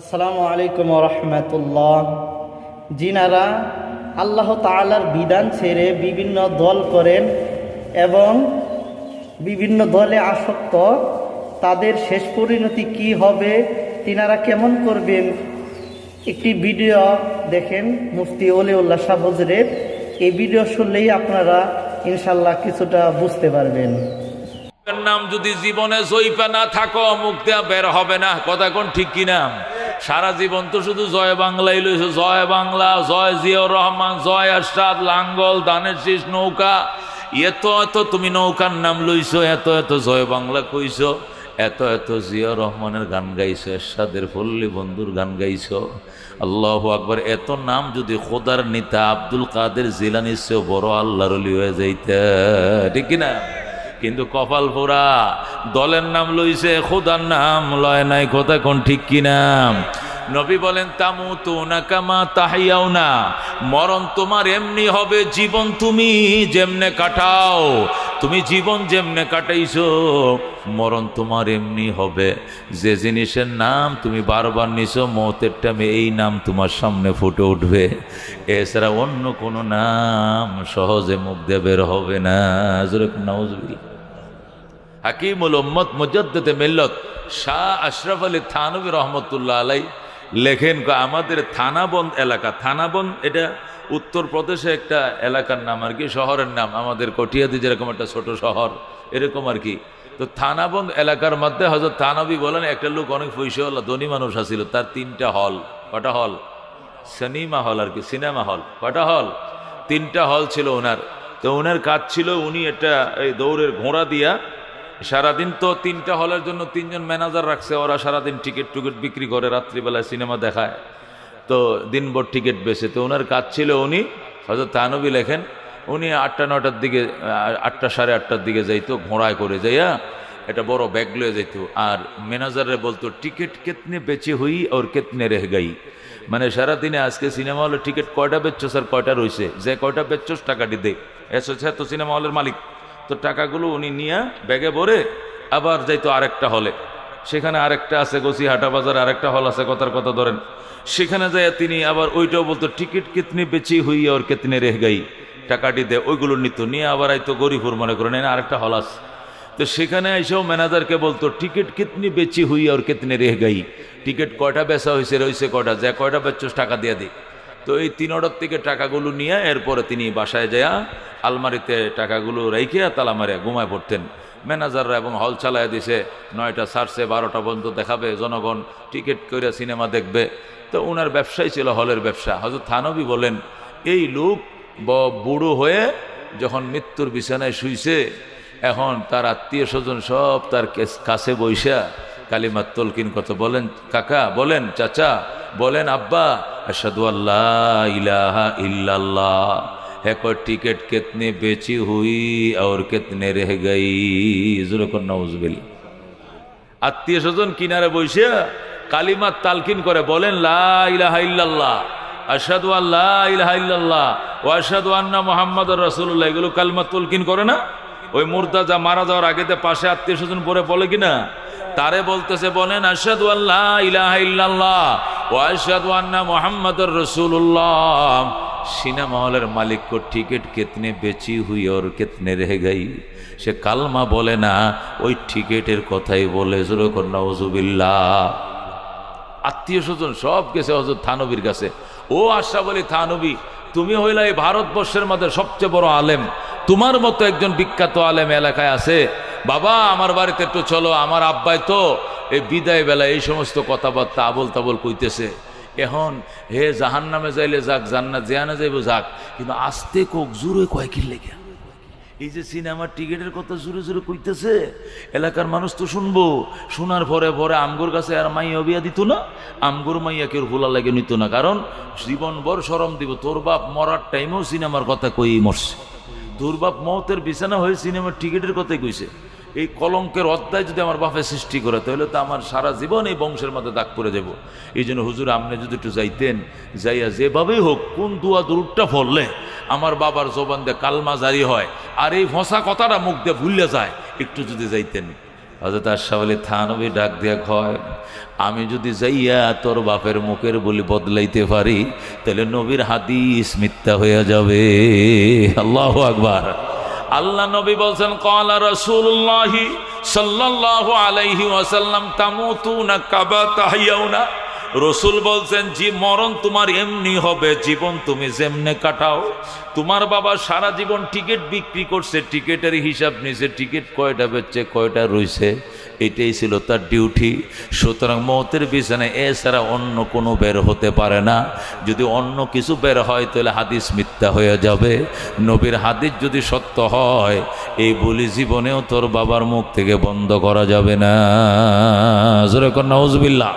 আসসালামু আলাইকুম রহমতুল্লাহ। যিনারা আল্লাহ তাআলার বিধান ছেড়ে বিভিন্ন দল করেন এবং বিভিন্ন দলে আসক্ত, তাদের শেষ পরিণতি কি হবে, তিনারা কেমন করবেন? একটি ভিডিও দেখেন মুফতি অলিউল্লাহ শাহ হজরের এই ভিডিও শুনলেই আপনারা ইনশাল্লাহ কিছুটা বুঝতে পারবেন। নাম যদি জীবনে জয়পা না থাকো, মুখ দেয়া বের হবে না। কথা কোন ঠিক কিনা? সারা জীবন তো শুধু জয় বাংলাই লইছো। জয় বাংলা, জয় জিয়াউর রহমান, জয় আশরাদ লাঙ্গল দানের শীষ, নৌকা। এত এত তুমি নৌকার নাম লইছো, এত এত জয় বাংলা কইছো, এত এত জিয়াউর রহমানের গান গাইছো, এরশাদের ফল্লি বন্ধুর গান গাইছো। আল্লাহ আকবর, এত নাম যদি খোদার নিতা আব্দুল কাদের জিলানির চেয়েও বড় আল্লাহর হয়ে যাইতে। ঠিক কিনা? কিন্তু কপাল পোড়া দলের নাম লইছে, খোদার নাম লয় নাই, খোদা কোন ঠিক কি নাম? নবী বলেন তামু তো না কামা তাহাইয়াও না মরণ তোমার এমনি হবে জীবন তুমি যেমনে কাটাও, তুমি জীবন যেমনে কাটাইছো, মরণ তোমার এমনি হবে। যে জিনিসের নাম তুমি বারবার নিছো, মতের টাইমে এই নাম তোমার সামনে ফুটে উঠবে। এছাড়া অন্য কোনো নাম সহজে মুখ দিয়ে বের হবে না। নাউজবিল্লা হাকিমুল উম্মত মুজদ্দতে মিল্লত শাহ আশরাফ আলী থানবী রহমতুল্লাহ আলাই লেখেন আমাদের থানাবন্দ এলাকা, থানাবন্দ এটা উত্তরপ্রদেশে একটা এলাকার নাম আর কি, শহরের নাম, আমাদের কটিয়াদি যেরকম একটা ছোট শহর, এরকম আর কি। তো থানাবন্দ এলাকার মধ্যে হজরত থানবী বলেন, একটা লোক অনেক পয়সাওয়ালা, ধনী মানুষ আছিল, তার তিনটা হল, কটা হল? সিনেমা হল আর কি, সিনেমা হল, কটা হল? তিনটা হল ছিল ওনার। তো ওনার কাজ ছিল, উনি একটা এই দৌড়ের ঘোড়া দিয়া সারাদিন তো তিনটা হলের জন্য তিনজন ম্যানেজার রাখছে, ওরা সারাদিন টিকিট টুকিট বিক্রি করে রাত্রিবেলায় সিনেমা দেখায়। তো দিনভর টিকিট বেছে তো ওনার কাজ ছিল উনি হয়তো তানবি লেখেন, উনি আটটা, নটার দিকে, আটটা সাড়ে আটটার দিকে যাইতো, ঘোড়ায় করে যাইয়া এটা বড় ব্যাগ লয়ে যাইতো। আর ম্যানেজারে বলতো, টিকিট কেতনে বেচে হই আর কেতনে রেহ গাই? মানে সারাদিনে আজকে সিনেমা হলে টিকিট কয়টা বেচছো স্যার কয়টা রয়েছে যে কয়টা বেচছোস টাকাটি দে। এসেছে তো সিনেমা হলের মালিক। তো টাকাগুলো উনি নিয়ে ব্যাগে ভরে আবার যাইতো আরেকটা হলে। সেখানে আরেকটা আছে গছি হাটা বাজার, আরেকটা হল আছে কথার কথা ধরেন। সেখানে যায় তিনি আবার ওইটাও বলতো, টিকিট কিতনে বেচি হই আর কেতনে রেহ গাই? টাকাটি দে, ওইগুলো নিত, নিয়ে আবার আইতো গরিবুর মনে করেন, এনে আরেকটা হল আছে। তো সেখানে এসেও ম্যানেজারকে বলতো, টিকিট কিতনি বেচি হুই আর কিতনে রেহ গাই? টিকিট কয়টা বেচা হয়েছে রয়েছে কয়টা? যে কয়টা বেচছ টাকা দিয়ে দিই তো এই তিন অর্ডার থেকে টাকাগুলো নিয়ে এরপরে তিনি বাসায় যায়া আলমারিতে টাকাগুলো রেখে তালা মারিয়া ঘুমায় পড়তেন। ম্যানেজাররা এবং হল চালায় দিছে, নয়টা সারছে, বারোটা পর্যন্ত দেখাবে, জনগণ টিকিট করে সিনেমা দেখবে। তো ওনার ব্যবসাই ছিল হলের ব্যবসা। হয়তো থানবি বলেন, এই লোক ব- বুড়ো হয়ে যখন মৃত্যুর বিছানায় শুইছে, এখন তার আত্মীয় স্বজন সব তার কাছে বৈশা কালিমার তলকিন কত বলেন, কাকা, বলেন, চাচা, বলেন, আব্বা আসাদু আল্লাহ ইলাহা ইল্লাল্লাহ है कोई टिकट कितने बेची हुई और कितने रह गई जुरकुन नौजबिल আত্মীয় স্বজন কিনারে বসে কালিমার তালকিন করে বলেন লা ইলাহা ইল্লাল্লাহ আশহাদু আল্লাহ ইলাহা ইল্লাল্লাহ ও আশহাদু আন্না মুহাম্মাদুর রাসূলুল্লাহ এগুলো কালিমার তালকিন করে না ওই মুর্দা যা মারা যাওয়ার আগেতে পাশে আত্মীয় স্বজন পরে বলে কিনা তারে বলতেছে বলেন আশহাদু আল্লাহ ইলাহা ইল্লাল্লাহ ও আশহাদু আন্না মুহাম্মাদুর রাসূলুল্লাহ। সিনেমা হলের মালিক কো টিকিট কিতনে বেচি হুই और কিতনে রহ গই? সে কালমা বলে না, ওই টিকিটের কথাই বলে আত্মীয় স্বজন সব গেছে হজরত থানবীর কাছে। ও আশা বলি থানবী, তুমি হইলা এই ভারতবর্ষের মধ্যে সবচেয়ে বড় আলেম। তোমার মতো একজন বিখ্যাত আলেম এলাকায় আছে। বাবা, আমার বাড়িতে একটু চলো, আমার আব্বাই তো এই বিদায় বেলা এই সমস্ত কথাবার্তা আবল তাবল কইতেছে। এখন হে জাহান নামে যাইলে যাক, জান্নাত জিয়ানে যাইব যাক, কিন্তু আস্তে কোক জুড়ে কয়েক লেগে? এই যে সিনেমার টিকিটের কথা জোরে জোরে কইতেছে, এলাকার মানুষ তো শুনব। শোনার পরে পরে আমগুর কাছে আর মাইয়া বিয়া দিত না, আমগুর মাইয়া কেউ ভোলা লাগে নিত না, কারণ জীবন বর সরম দিব, তোর বাপ মরার টাইমেও সিনেমার কথা কই মরছে। তোর বাপ মতের বিছানা হয়ে সিনেমার টিকিটের কথাই কইছে। এই কলঙ্কের অধ্যায় যদি আমার বাপে সৃষ্টি করে, তাহলে তো আমার সারা জীবন এই বংশের মধ্যে দাগ পড়ে যাব। এই জন্য হুজুর, আপনি যদি একটু যাইতেন, যাইয়া যেভাবেই হোক, কোন দুয়া দুরুটটা ফললে আমার বাবার জবান দিয়ে কালমা জারি হয়, আর এই ফসা কথাটা মুখ দিয়ে ভুললে যায়, একটু যদি যাইতেন। হজরত আশাফ আলী থানবী ডাক দিয়া কয়, আমি যদি যাইয়া তোর বাপের মুখের বলি বদলাইতে পারি, তাহলে নবীর হাদিস মিথ্যা হয়ে যাবে। আল্লাহ আকবার। আল্লাহ নবী বলছেন কলা রসুল্লাহি সাল্লাহ আলাইহি ওয়াসাল্লাম তামুতুনা কাবা তাহিয়াউনা রসুল বলছেন, জি, মরণ তোমার এমনি হবে, জীবন তুমি যেমনে কাটাও। তোমার বাবা সারা জীবন টিকিট বিক্রি করছে, টিকিটের হিসাব নিছে, টিকিট কয়টা বেচছে, কয়টা রইছে, এটাই ছিল তার ডিউটি। সুতরাং মতের বিছানায় এছাড়া অন্য কোনো বের হতে পারে না। যদি অন্য কিছু বের হয়, তাহলে হাদিস মিথ্যা হয়ে যাবে। নবীর হাদিস যদি সত্য হয়, এই বলি জীবনেও তোর বাবার মুখ থেকে বন্ধ করা যাবে না। জোরে হজবিল্লা